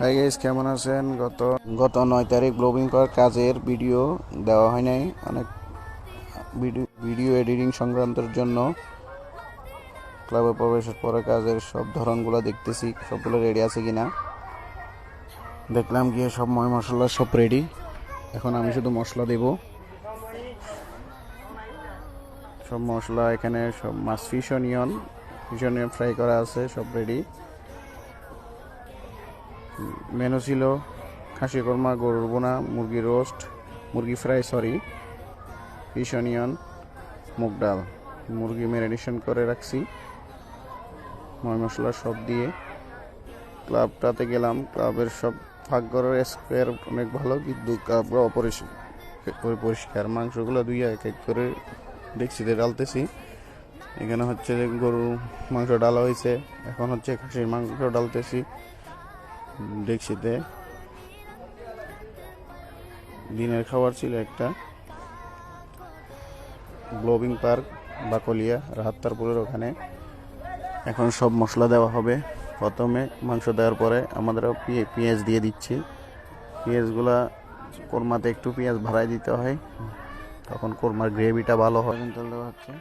Hi guys কেমন আছেন? গত গত নয় তারিখ ব্লগিং করার কাজের ভিডিও দেওয়া হয় নাই। অনেক ভিডিও ভিডিও এডিটিং সংক্রান্তের জন্য ক্লাবে প্রবেশের পরে কাজের সব ধরনগুলো দেখতেছি, সবগুলো রেডি আছে কিনা। দেখলাম গিয়ে সব ময় মশলা সব রেডি এখন আমি শুধু মশলা দেব। সব মশলা এখানে সব মাছ fish onion fish onion fry করা আছে, সব রেডি মেনু ছিল খাসি কর্মা, গরুর বোনা মুরগি রোস্ট, মুরগি ফ্রাই, সরি, ফিশ অনিয়ন, মুগ ডাল। মুরগি ম্যারিনেশন করে রাখছি। ময় মশলা সব দিয়ে ক্লাবটাতে গেলাম। ক্লাবের সব ভাগ্যরের স্কোয়ার অনেক ভালো, কিন্তু ক্লাবরা অপরিষ্কার। পরিষ্কার মাংসগুলো দুই এক এক করে ডেক্সিতে ডালতেছি। এখানে হচ্ছে গরু মাংস ডালা হয়েছে। এখন হচ্ছে খাসির মাংস ডালতেছি। ডেক্সিতে দিনের খাবার ছিল একটা। ব্লোবিং পার্ক, বাকলিয়া, রাহাত্তারপুরের ওখানে। এখন সব মশলা দেওয়া হবে। প্রথমে মাংস দেওয়ার পরে আমাদের পেঁয়াজ দিয়ে দিচ্ছি। পেঁয়াজগুলা কোরমাতে একটু পেঁয়াজ ভাড়াই দিতে হয়। তখন কোরমার গ্রেভিটা ভালো হয়। তেল দেওয়া হচ্ছে